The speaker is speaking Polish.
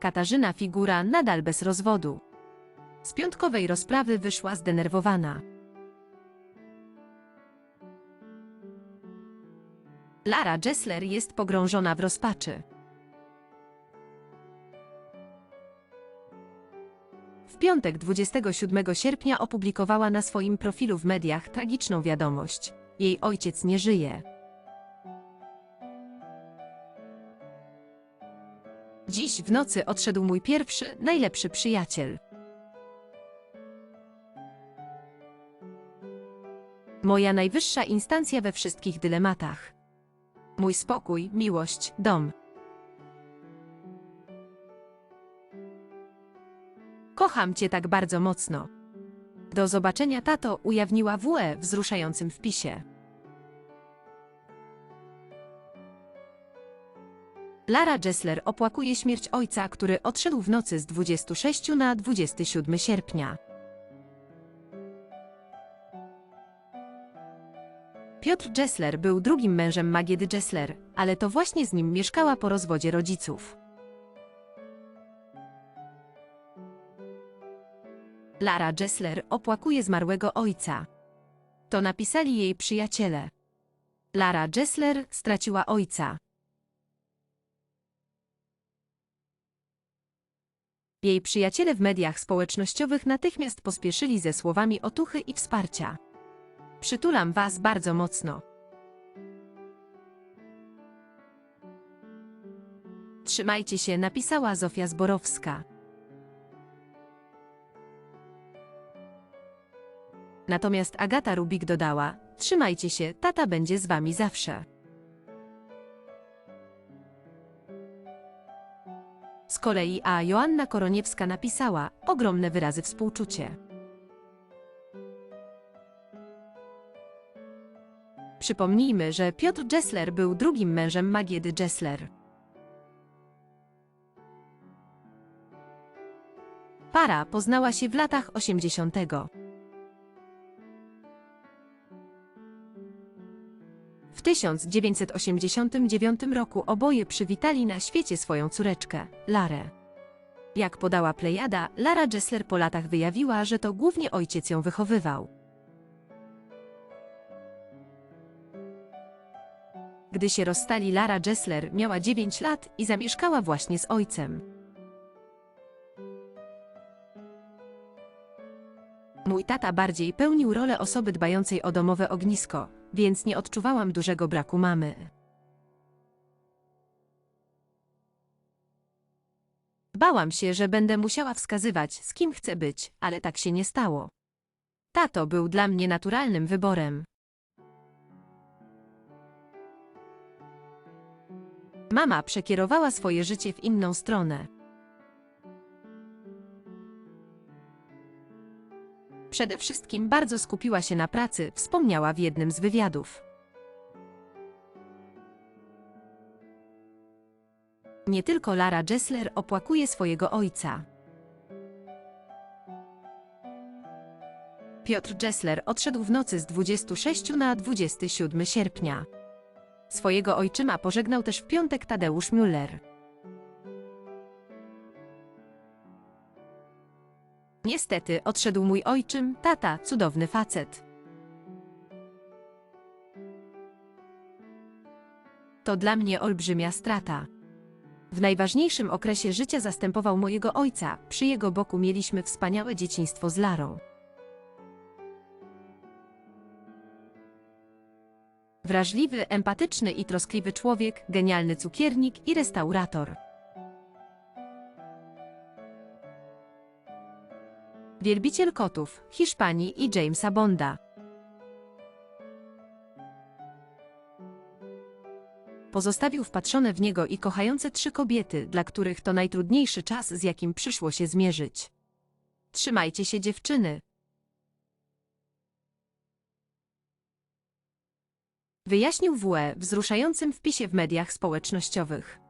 Katarzyna Figura nadal bez rozwodu. Z piątkowej rozprawy wyszła zdenerwowana. Lara Jessler jest pogrążona w rozpaczy. W piątek 27 sierpnia opublikowała na swoim profilu w mediach tragiczną wiadomość. Jej ojciec nie żyje. Dziś w nocy odszedł mój pierwszy, najlepszy przyjaciel. Moja najwyższa instancja we wszystkich dylematach. Mój spokój, miłość, dom. Kocham cię tak bardzo mocno. Do zobaczenia, tato, ujawniła WE wzruszającym wpisie. Lara Jessler opłakuje śmierć ojca, który odszedł w nocy z 26 na 27 sierpnia. Piotr Jessler był drugim mężem Magiedy Jessler, ale to właśnie z nim mieszkała po rozwodzie rodziców. Lara Jessler opłakuje zmarłego ojca. To napisali jej przyjaciele. Lara Jessler straciła ojca. Jej przyjaciele w mediach społecznościowych natychmiast pospieszyli ze słowami otuchy i wsparcia. Przytulam was bardzo mocno. Trzymajcie się, napisała Zofia Zborowska. Natomiast Agata Rubik dodała: Trzymajcie się, tata będzie z wami zawsze. Z kolei a Joanna Koroniewska napisała ogromne wyrazy współczucie. Przypomnijmy, że Piotr Jessler był drugim mężem Magiedy Jessler. Para poznała się w latach 80. W 1989 roku oboje przywitali na świecie swoją córeczkę, Larę. Jak podała Plejada, Lara Jessler po latach wyjawiła, że to głównie ojciec ją wychowywał. Gdy się rozstali, Lara Jessler miała 9 lat i zamieszkała właśnie z ojcem. Mój tata bardziej pełnił rolę osoby dbającej o domowe ognisko, więc nie odczuwałam dużego braku mamy. Bałam się, że będę musiała wskazywać, z kim chcę być, ale tak się nie stało. Tato był dla mnie naturalnym wyborem. Mama przekierowała swoje życie w inną stronę. Przede wszystkim bardzo skupiła się na pracy, wspomniała w jednym z wywiadów. Nie tylko Lara Jessler opłakuje swojego ojca. Piotr Jessler odszedł w nocy z 26 na 27 sierpnia. Swojego ojczyma pożegnał też w piątek Tadeusz Müller. Niestety odszedł mój ojczym, tata, cudowny facet. To dla mnie olbrzymia strata. W najważniejszym okresie życia zastępował mojego ojca, przy jego boku mieliśmy wspaniałe dzieciństwo z Larą. Wrażliwy, empatyczny i troskliwy człowiek, genialny cukiernik i restaurator. Wielbiciel kotów, Hiszpanii i Jamesa Bonda. Pozostawił wpatrzone w niego i kochające trzy kobiety, dla których to najtrudniejszy czas, z jakim przyszło się zmierzyć. Trzymajcie się dziewczyny. Wyjaśnił WE w wzruszającym wpisie w mediach społecznościowych.